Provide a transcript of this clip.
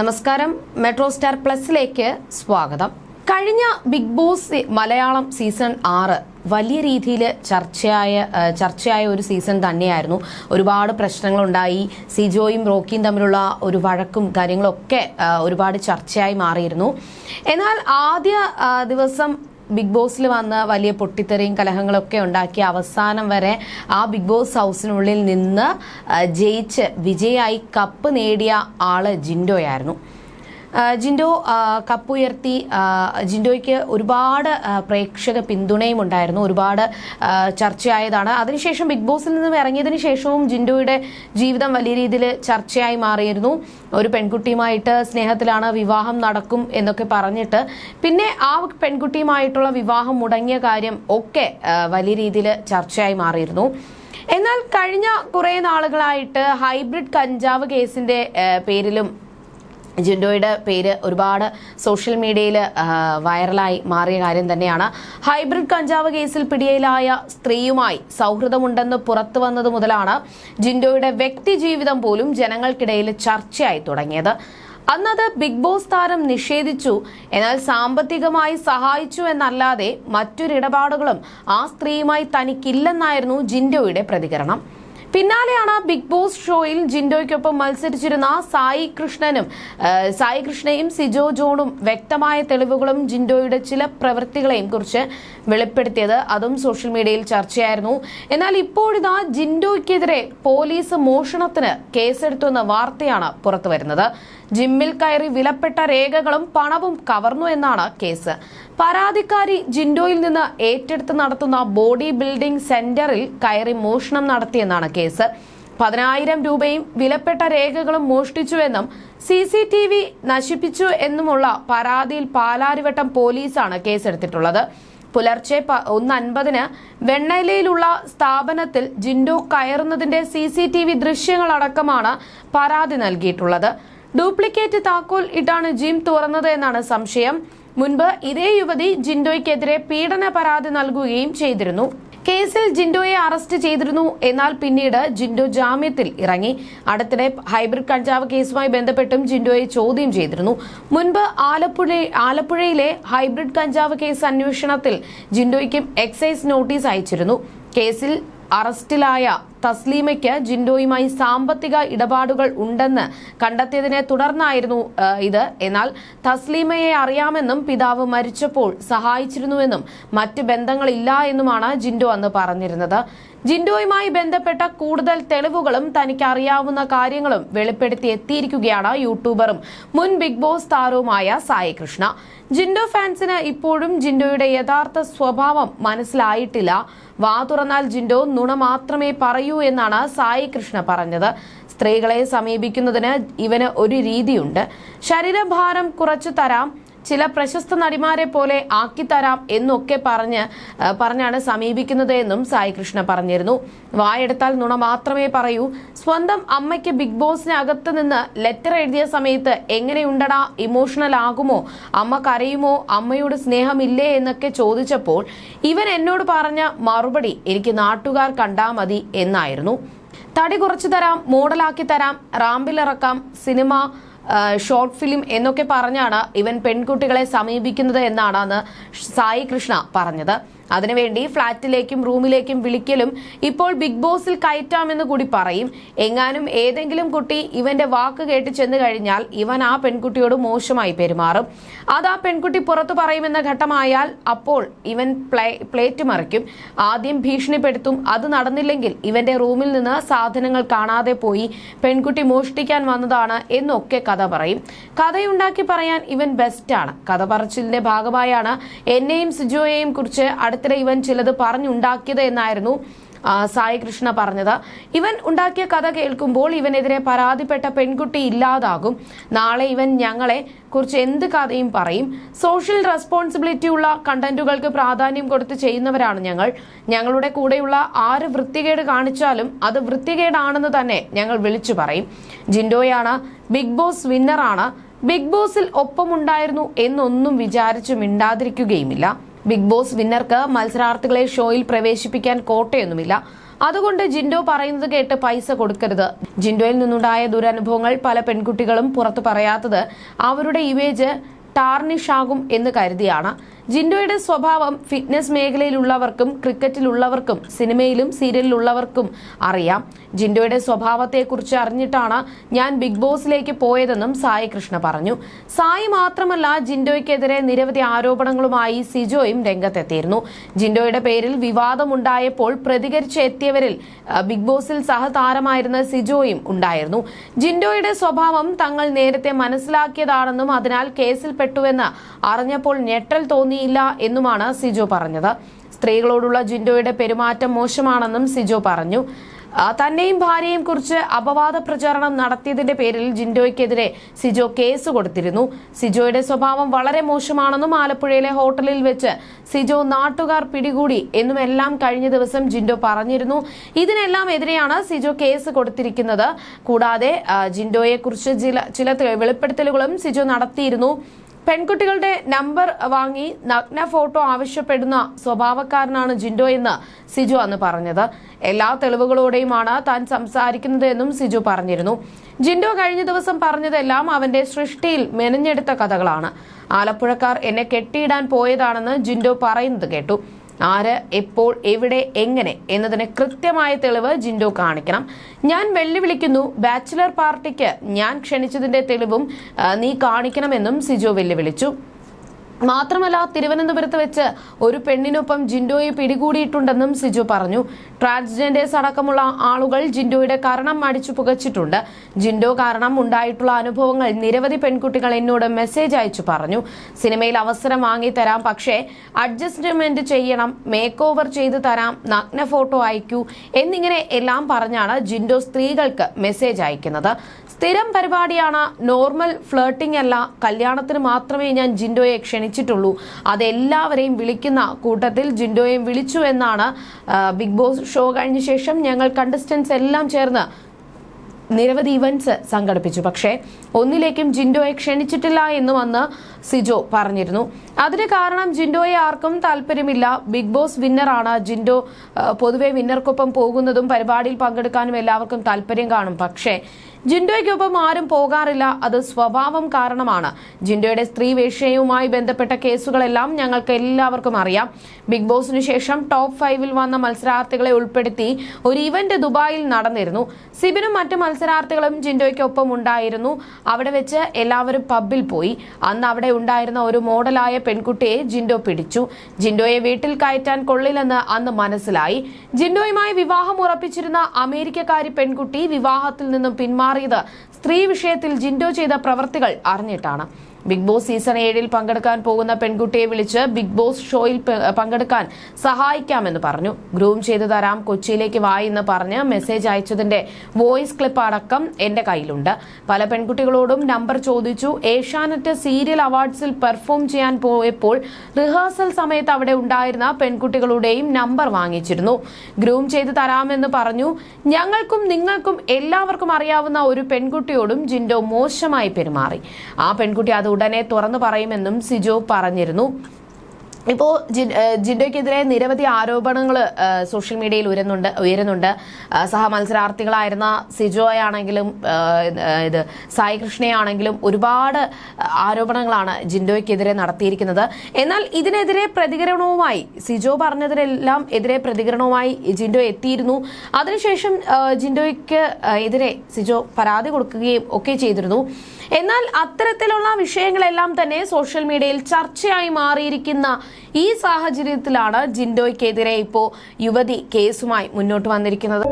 നമസ്കാരം. Metro star പ്ലസിലേക്ക് സ്വാഗതം. കഴിഞ്ഞ ബിഗ് ബോസ് മലയാളം സീസൺ ആറ് വലിയ രീതിയിൽ ചർച്ചയായ ചർച്ചയായ ഒരു സീസൺ തന്നെയായിരുന്നു. ഒരുപാട് പ്രശ്നങ്ങളുണ്ടായി. സിജോയും റോക്കിയും തമ്മിലുള്ള ഒരു വഴക്കും കാര്യങ്ങളൊക്കെ ഒരുപാട് ചർച്ചയായി മാറിയിരുന്നു. എന്നാൽ ആദ്യ ദിവസം ബിഗ് ബോസിൽ വന്ന് വലിയ പൊട്ടിത്തെറിയും കലഹങ്ങളൊക്കെ ഉണ്ടാക്കി അവസാനം വരെ ആ ബിഗ് ബോസ് ഹൗസിനുള്ളിൽ നിന്ന് ജയിച്ച് വിജയായി കപ്പ് നേടിയ ആൾ ജിൻഡോയായിരുന്നു. ജിൻഡോ കപ്പുയർത്തി ജിൻഡോയ്ക്ക് ഒരുപാട് പ്രേക്ഷക പിന്തുണയും ഉണ്ടായിരുന്നു. ഒരുപാട് ചർച്ചയായതാണ്. അതിനുശേഷം ബിഗ് ബോസിൽ നിന്നും ഇറങ്ങിയതിന് ശേഷവും ജിൻഡോയുടെ ജീവിതം വലിയ രീതിയിൽ ചർച്ചയായി മാറിയിരുന്നു. ഒരു പെൺകുട്ടിയുമായിട്ട് സ്നേഹത്തിലാണ് വിവാഹം നടക്കും എന്നൊക്കെ പറഞ്ഞിട്ട് പിന്നെ ആ പെൺകുട്ടിയുമായിട്ടുള്ള വിവാഹം മുടങ്ങിയ കാര്യം ഒക്കെ വലിയ രീതിയിൽ ചർച്ചയായി മാറിയിരുന്നു. എന്നാൽ കഴിഞ്ഞ കുറേ നാളുകളായിട്ട് ഹൈബ്രിഡ് കഞ്ചാവ് കേസിന്റെ പേരിലും ജിൻഡോയുടെ പേര് ഒരുപാട് സോഷ്യൽ മീഡിയയിൽ വൈറലായി മാറിയ കാര്യം തന്നെയാണ്. ഹൈബ്രിഡ് കഞ്ചാവ് കേസിൽ പിടിയിലായ സ്ത്രീയുമായി സൗഹൃദമുണ്ടെന്ന് പുറത്തു വന്നത് മുതലാണ് ജിൻഡോയുടെ വ്യക്തിജീവിതം പോലും ജനങ്ങൾക്കിടയിൽ ചർച്ചയായി തുടങ്ങിയത്. അന്നത് ബിഗ് ബോസ് താരം നിഷേധിച്ചു. എന്നാൽ സാമ്പത്തികമായി സഹായിച്ചു എന്നല്ലാതെ മറ്റൊരിടപാടുകളും ആ സ്ത്രീയുമായി തനിക്കില്ലെന്നായിരുന്നു ജിൻഡോയുടെ പ്രതികരണം. പിന്നാലെയാണ് ബിഗ് ബോസ് ഷോയിൽ ജിൻഡോയ്ക്കൊപ്പം മത്സരിച്ചിരുന്ന സായി കൃഷ്ണനും സായി കൃഷ്ണയും സിജോ ജോണും വ്യക്തമായ തെളിവുകളും ജിൻഡോയുടെ ചില പ്രവൃത്തികളെയും കുറിച്ച് വെളിപ്പെടുത്തിയത് അതും സോഷ്യൽ മീഡിയയിൽ ചർച്ചയായിരുന്നു. എന്നാൽ ഇപ്പോഴിതാ ജിൻഡോയ്ക്കെതിരെ പോലീസ് മോഷണത്തിന് കേസെടുത്തുവെന്ന വാർത്തയാണ് പുറത്തുവരുന്നത്. ജിമ്മിൽ കയറി വിലപ്പെട്ട രേഖകളും പണവും കവർന്നു എന്നാണ് കേസ്. പരാതിക്കാരി ജിൻഡോയിൽ നിന്ന് ഏറ്റെടുത്ത് നടത്തുന്ന ബോഡി ബിൽഡിംഗ് സെന്ററിൽ കയറി മോഷണം നടത്തിയെന്നാണ് കേസ്. പതിനായിരം രൂപയും വിലപ്പെട്ട രേഖകളും മോഷ്ടിച്ചുവെന്നും സി സി ടി വി നശിപ്പിച്ചു എന്നുമുള്ള പരാതിയിൽ പാലാരിവട്ടം പോലീസാണ് കേസെടുത്തിട്ടുള്ളത്. പുലർച്ചെ ഒന്നൻപതിന് വെണ്ണയിലയിലുള്ള സ്ഥാപനത്തിൽ ജിൻഡോ കയറുന്നതിന്റെ സി സി ടി വി ദൃശ്യങ്ങളടക്കമാണ് പരാതി നൽകിയിട്ടുള്ളത്. ഡ്യൂപ്ലിക്കേറ്റ് താക്കോൽ ഇട്ടാണ് ജിം തുറന്നത് എന്നാണ് സംശയം. മുൻപ് ഇതേ യുവതി ജിൻഡോയ്ക്കെതിരെ പീഡന പരാതി നൽകുകയും ചെയ്തിരുന്നു. കേസിൽ ജിൻഡോയെ അറസ്റ്റ് ചെയ്തിരുന്നു. എന്നാൽ പിന്നീട് ജിൻഡോ ജാമ്യത്തിൽ ഇറങ്ങി. അടുത്തിടെ ഹൈബ്രിഡ് കഞ്ചാവ് കേസുമായി ബന്ധപ്പെട്ടും ജിൻഡോയെ ചോദ്യം ചെയ്തിരുന്നു. മുൻപ് ആലപ്പുഴ ആലപ്പുഴയിലെ ഹൈബ്രിഡ് കഞ്ചാവ് കേസ് അന്വേഷണത്തിൽ ജിൻഡോയ്ക്കും എക്സൈസ് നോട്ടീസ് അയച്ചിരുന്നു. കേസിൽ അറസ്റ്റിലായ തസ്ലീമയ്ക്ക് ജിൻഡോയുമായി സാമ്പത്തിക ഇടപാടുകൾ ഉണ്ടെന്ന് കണ്ടെത്തിയതിനെ തുടർന്നായിരുന്നു ഇത്. എന്നാൽ തസ്ലീമയെ അറിയാമെന്നും പിതാവ് മരിച്ചപ്പോൾ സഹായിച്ചിരുന്നുവെന്നും മറ്റ് ബന്ധങ്ങളില്ല എന്നുമാണ് ജിൻഡോ അന്ന് പറഞ്ഞിരുന്നത്. ജിൻഡോയുമായി ബന്ധപ്പെട്ട കൂടുതൽ തെളിവുകളും തനിക്ക് അറിയാവുന്ന കാര്യങ്ങളും വെളിപ്പെടുത്തി എത്തിയിരിക്കുകയാണ് യൂട്യൂബറും മുൻ ബിഗ് ബോസ് താരവുമായ സായി കൃഷ്ണ. ജിൻഡോ ഫാൻസിന് ഇപ്പോഴും ജിൻഡോയുടെ യഥാർത്ഥ സ്വഭാവം മനസ്സിലായിട്ടില്ല. വാ തുറന്നാൽ ജിൻഡോ നുണ മാത്രമേ പറയൂ എന്നാണ് സായി കൃഷ്ണ പറഞ്ഞത്. സ്ത്രീകളെ സമീപിക്കുന്നതിന് ഇവന് ഒരു രീതിയുണ്ട്. ശരീരഭാരം കുറച്ചു തരാം. ചില പ്രശസ്ത നടിമാരെ പോലെ ആക്കിത്തരാം എന്നൊക്കെ പറഞ്ഞ് പറഞ്ഞാണ് സമീപിക്കുന്നത് എന്നും സായി കൃഷ്ണ പറഞ്ഞിരുന്നു. വായെടുത്താൽ നുണ മാത്രമേ പറയൂ. സ്വന്തം അമ്മയ്ക്ക് ബിഗ് ബോസിനകത്ത് നിന്ന് ലെറ്റർ എഴുതിയ സമയത്ത് എങ്ങനെയുണ്ടടാ ഇമോഷണൽ ആകുമോ അമ്മ കരയുമോ അമ്മയോട് സ്നേഹമില്ലേ എന്നൊക്കെ ചോദിച്ചപ്പോൾ ഇവൻ എന്നോട് പറഞ്ഞ മറുപടി എനിക്ക് നാട്ടുകാർ കണ്ടാ മതി എന്നായിരുന്നു. തടി കുറച്ചു തരാം മോഡലാക്കി തരാം റാമ്പിലിറക്കാം സിനിമ ഷോർട്ട് ഫിലിം എന്നൊക്കെ പറഞ്ഞാണ് ഇവൻ പെൺകുട്ടികളെ സമീപിക്കുന്നത് എന്നാണ് സായി കൃഷ്ണ പറഞ്ഞത്. അതിനുവേണ്ടി ഫ്ളാറ്റിലേക്കും റൂമിലേക്കും വിളിക്കലും ഇപ്പോൾ ബിഗ് ബോസിൽ കയറ്റാമെന്ന് കൂടി പറയും. എങ്ങാനും ഏതെങ്കിലും കുട്ടി ഇവന്റെ വാക്ക് കേട്ട് ചെന്നു കഴിഞ്ഞാൽ ഇവൻ ആ പെൺകുട്ടിയോട് മോശമായി പെരുമാറും. അത് ആ പെൺകുട്ടി പുറത്തു പറയുമെന്ന ഘട്ടമായാൽ അപ്പോൾ ഇവൻ പ്ലേറ്റ് മറിക്കും. ആദ്യം ഭീഷണിപ്പെടുത്തും. അത് നടന്നില്ലെങ്കിൽ ഇവന്റെ റൂമിൽ നിന്ന് സാധനങ്ങൾ കാണാതെ പോയി പെൺകുട്ടി മോഷ്ടിക്കാൻ വന്നതാണ് എന്നൊക്കെ കഥ പറയും. കഥയുണ്ടാക്കി പറയാൻ ഇവൻ ബെസ്റ്റാണ് കഥ പറച്ചിലിന്റെ ഭാഗമായാണ് എന്നെയും സിജോയെയും കുറിച്ച് അടുത്തിടെ ഇവൻ ചിലത് പറഞ്ഞുണ്ടാക്കിയത് എന്നായിരുന്നു സായി കൃഷ്ണ പറഞ്ഞത്. ഇവൻ ഉണ്ടാക്കിയ കഥ കേൾക്കുമ്പോൾ ഇവനെതിരെ പരാതിപ്പെട്ട പെൺകുട്ടി ഇല്ലാതാകും. നാളെ ഇവൻ ഞങ്ങളെ കുറിച്ച് എന്ത് കഥയും പറയും. സോഷ്യൽ റെസ്പോൺസിബിലിറ്റി ഉള്ള കണ്ടന്റുകൾക്ക് പ്രാധാന്യം കൊടുത്ത് ചെയ്യുന്നവരാണ് ഞങ്ങൾ. ഞങ്ങളുടെ കൂടെയുള്ള ആര് വൃത്തികേട് കാണിച്ചാലും അത് വൃത്തികേടാണെന്ന് തന്നെ ഞങ്ങൾ വിളിച്ചു പറയും. ജിൻഡോയാണ് ബിഗ് ബോസ് വിന്നറാണ് ബിഗ് ബോസിൽ ഒപ്പമുണ്ടായിരുന്നു എന്നൊന്നും വിചാരിച്ചു മിണ്ടാതിരിക്കുകയുമില്ല. ബിഗ് ബോസ് വിന്നർക്ക് മത്സരാർത്ഥികളെ ഷോയിൽ പ്രവേശിപ്പിക്കാൻ കോട്ടയൊന്നുമില്ല. അതുകൊണ്ട് ജിൻഡോ പറയുന്നത് കേട്ട് പൈസ കൊടുക്കരുത്. ജിൻഡോയിൽ നിന്നുണ്ടായ ദുരനുഭവങ്ങൾ പല പെൺകുട്ടികളും പുറത്തു പറയാത്തത് അവരുടെ ഇമേജ് ടാർണിഷ് ആകും എന്ന് കരുതിയാണ്. ജിൻഡോയുടെ സ്വഭാവം ഫിറ്റ്നസ് മേഖലയിലുള്ളവർക്കും ക്രിക്കറ്റിലുള്ളവർക്കും സിനിമയിലും സീരിയലിലുള്ളവർക്കും അറിയാം. ജിൻഡോയുടെ സ്വഭാവത്തെക്കുറിച്ച് അറിഞ്ഞിട്ടാണ് ഞാൻ ബിഗ് ബോസിലേക്ക് പോയതെന്നും സായി കൃഷ്ണ പറഞ്ഞു. സായി മാത്രമല്ല ജിൻഡോയ്ക്കെതിരെ നിരവധി ആരോപണങ്ങളുമായി സിജോയും രംഗത്തെത്തിയിരുന്നു. ജിൻഡോയുടെ പേരിൽ വിവാദമുണ്ടായപ്പോൾ പ്രതികരിച്ച് എത്തിയവരിൽ ബിഗ് ബോസിൽ സഹതാരമായിരുന്ന സിജോയും ഉണ്ടായിരുന്നു. ജിൻഡോയുടെ സ്വഭാവം തങ്ങൾ നേരത്തെ മനസ്സിലാക്കിയതാണെന്നും അതിനാൽ കേസിൽപ്പെട്ടുവെന്ന് അറിഞ്ഞപ്പോൾ ഞെട്ടൽ തോന്നിയില്ല എന്നുമാണ് സിജോ പറഞ്ഞത്. സ്ത്രീകളോടുള്ള ജിൻഡോയുടെ പെരുമാറ്റം മോശമാണെന്നും സിജോ പറഞ്ഞു. തന്നെയും ഭാര്യയും കുറിച്ച് അപവാദ പ്രചാരണം നടത്തിയതിന്റെ പേരിൽ ജിൻഡോയ്ക്കെതിരെ സിജോ കേസ് കൊടുത്തിരുന്നു. സിജോയുടെ സ്വഭാവം വളരെ മോശമാണെന്നും ആലപ്പുഴയിലെ ഹോട്ടലിൽ വെച്ച് സിജോ നാട്ടുകാർ പിടികൂടി എന്നുമെല്ലാം കഴിഞ്ഞ ദിവസം ജിൻഡോ പറഞ്ഞിരുന്നു. ഇതിനെല്ലാം എതിരെയാണ് സിജോ കേസ് കൊടുത്തിരിക്കുന്നത്. കൂടാതെ ജിൻഡോയെ കുറിച്ച് ചില ചില വെളിപ്പെടുത്തലുകളും സിജോ നടത്തിയിരുന്നു. പെൺകുട്ടികളുടെ നമ്പർ വാങ്ങി നഗ്ന ഫോട്ടോ ആവശ്യപ്പെടുന്ന സ്വഭാവക്കാരനാണ് ജിൻഡോ എന്ന് സിജു അന്ന് പറഞ്ഞത്. എല്ലാ തെളിവുകളോടെയുമാണ് താൻ സംസാരിക്കുന്നത് എന്നും സിജു പറഞ്ഞിരുന്നു. ജിൻഡോ കഴിഞ്ഞ ദിവസം പറഞ്ഞതെല്ലാം അവന്റെ സൃഷ്ടിയിൽ മെനഞ്ഞെടുത്ത കഥകളാണ്. ആലപ്പുഴക്കാർ എന്നെ കെട്ടിയിടാൻ പോയതാണെന്ന് ജിൻഡോ പറയുന്നത് കേട്ടു. ആര് എപ്പോൾ എവിടെ എങ്ങനെ എന്നതിന് കൃത്യമായ തെളിവ് ജിൻഡോ കാണിക്കണം. ഞാൻ വെല്ലുവിളിക്കുന്നു ബാച്ചിലർ പാർട്ടിക്ക് ഞാൻ ക്ഷണിച്ചതിന്റെ തെളിവും നീ കാണിക്കണമെന്നും സിജോ വെല്ലുവിളിച്ചു. മാത്രമല്ല തിരുവനന്തപുരത്ത് വെച്ച് ഒരു പെണ്ണിനൊപ്പം ജിൻഡോയെ പിടികൂടിയിട്ടുണ്ടെന്നും സിജു പറഞ്ഞു. ട്രാൻസ്ജെൻഡേഴ്സ് അടക്കമുള്ള ആളുകൾ ജിൻഡോയുടെ കാരണം അടിച്ചു പുകച്ചിട്ടുണ്ട്. ജിൻഡോ കാരണം ഉണ്ടായിട്ടുള്ള അനുഭവങ്ങൾ നിരവധി പെൺകുട്ടികൾ എന്നോട് മെസ്സേജ് അയച്ചു പറഞ്ഞു. സിനിമയിൽ അവസരം വാങ്ങി തരാം പക്ഷേ അഡ്ജസ്റ്റ്മെന്റ് ചെയ്യണം മേക്ക് ഓവർ ചെയ്തു തരാം നഗ്ന ഫോട്ടോ അയക്കൂ എന്നിങ്ങനെ എല്ലാം പറഞ്ഞാണ് ജിൻഡോ സ്ത്രീകൾക്ക് മെസ്സേജ് അയക്കുന്നത്. സ്ഥിരം പരിപാടിയാണ് നോർമൽ ഫ്ലേട്ടിംഗ് അല്ല. കല്യാണത്തിന് മാത്രമേ ഞാൻ ജിൻഡോയെ ക്ഷണിച്ചിട്ടുള്ളൂ. അതെല്ലാവരെയും വിളിക്കുന്ന കൂട്ടത്തിൽ ജിൻഡോയും വിളിച്ചു എന്നാണ് ബിഗ് ബോസ് ഷോ കഴിഞ്ഞ ശേഷം ഞങ്ങൾ കണ്ടസ്റ്റൻസ് എല്ലാം ചേർന്ന് നിരവധി ഇവന്റ്സ് സംഘടിപ്പിച്ചു. പക്ഷേ ഒന്നിലേക്കും ജിൻഡോയെ ക്ഷണിച്ചിട്ടില്ല എന്നും അന്ന് സിജോ പറഞ്ഞിരുന്നു. അതിന് കാരണം ജിൻഡോയെ ആർക്കും താല്പര്യമില്ല. ബിഗ് ബോസ് വിന്നറാണ് ജിൻഡോ പൊതുവെ വിന്നർക്കൊപ്പം പോകുന്നതും പരിപാടിയിൽ പങ്കെടുക്കാനും എല്ലാവർക്കും താല്പര്യം കാണും. പക്ഷേ ജിൻഡോയ്ക്കൊപ്പം ആരും പോകാറില്ല. അത് സ്വഭാവം കാരണമാണ്. ജിൻഡോയുടെ സ്ത്രീ വേഷയുമായി ബന്ധപ്പെട്ട കേസുകളെല്ലാം ഞങ്ങൾക്ക് എല്ലാവർക്കും അറിയാം. ബിഗ് ബോസിന് ശേഷം ടോപ്പ് ഫൈവിൽ വന്ന മത്സരാർത്ഥികളെ ഉൾപ്പെടുത്തി ഒരു ഇവന്റ് ദുബായിൽ നടന്നിരുന്നു. സിബിനും മറ്റു മത്സരാർത്ഥികളും ജിൻഡോയ്ക്കൊപ്പം ഉണ്ടായിരുന്നു. അവിടെ വെച്ച് എല്ലാവരും പബ്ബിൽ പോയി. അന്ന് അവിടെ ഉണ്ടായിരുന്ന ഒരു മോഡലായ പെൺകുട്ടിയെ ജിൻഡോ പിടിച്ചു. ജിൻഡോയെ വീട്ടിൽ കയറ്റാൻ കൊള്ളില്ലെന്ന് അന്ന് മനസ്സിലായി. ജിൻഡോയുമായി വിവാഹം ഉറപ്പിച്ചിരുന്ന അമേരിക്കക്കാരി പെൺകുട്ടി വിവാഹത്തിൽ നിന്നും പിന്മാറിയത് സ്ത്രീ വിഷയത്തിൽ ജിൻഡോ ചെയ്ത പ്രവർത്തികൾ അറിഞ്ഞിട്ടാണ്. ബിഗ് ബോസ് സീസൺ ഏഴിൽ പങ്കെടുക്കാൻ പോകുന്ന പെൺകുട്ടിയെ വിളിച്ച് ബിഗ് ബോസ് ഷോയിൽ പങ്കെടുക്കാൻ സഹായിക്കാമെന്ന് പറഞ്ഞു. ഗ്രൂം ചെയ്തു തരാം കൊച്ചിയിലേക്ക് വായി എന്ന് പറഞ്ഞ് മെസ്സേജ് അയച്ചതിന്റെ വോയിസ് ക്ലിപ്പ് അടക്കം എന്റെ കയ്യിലുണ്ട്. പല പെൺകുട്ടികളോടും നമ്പർ ചോദിച്ചു. ഏഷ്യാനെറ്റ് സീരിയൽ അവാർഡ്സിൽ പെർഫോം ചെയ്യാൻ പോയപ്പോൾ റിഹേഴ്സൽ സമയത്ത് അവിടെ ഉണ്ടായിരുന്ന പെൺകുട്ടികളുടെയും നമ്പർ വാങ്ങിച്ചിരുന്നു. ഗ്രൂം ചെയ്തു തരാമെന്ന് പറഞ്ഞു. ഞങ്ങൾക്കും നിങ്ങൾക്കും എല്ലാവർക്കും അറിയാവുന്ന ഒരു പെൺകുട്ടിയോടും ജിൻഡോ മോശമായി പെരുമാറി. ആ പെൺകുട്ടി അത് ഉടനെ തുറന്നു പറയുമെന്നും സിജോ പറഞ്ഞിരുന്നു. ഇപ്പോൾ ജിൻഡോയ്ക്കെതിരെ നിരവധി ആരോപണങ്ങൾ സോഷ്യൽ മീഡിയയിൽ ഉയരുന്നുണ്ട് ഉയരുന്നുണ്ട്. സഹമത്സരാർത്ഥികളായിരുന്ന സഹ മത്സരാർത്ഥികളായിരുന്ന സിജോയാണെങ്കിലും ഇത് സായി കൃഷ്ണയാണെങ്കിലും ഒരുപാട് ആരോപണങ്ങളാണ് ജിൻഡോയ്ക്കെതിരെ നടത്തിയിരിക്കുന്നത്. എന്നാൽ ഇതിനെതിരെ പ്രതികരണവുമായി സിജോ പറഞ്ഞതിനെല്ലാം എതിരെ പ്രതികരണവുമായി ജിൻഡോ എത്തിയിരുന്നു. അതിനുശേഷം ജിൻഡോയ്ക്ക് എതിരെ സിജോ പരാതി കൊടുക്കുകയും ഒക്കെ ചെയ്തിരുന്നു. എന്നാൽ അത്തരത്തിലുള്ള വിഷയങ്ങളെല്ലാം തന്നെ സോഷ്യൽ മീഡിയയിൽ ചർച്ചയായി മാറിയിരിക്കുന്ന ഈ സാഹചര്യത്തിലാണ് ജിൻഡോയ്ക്കെതിരെ ഇപ്പോൾ യുവതി കേസുമായി മുന്നോട്ട് വന്നിരിക്കുന്നത്.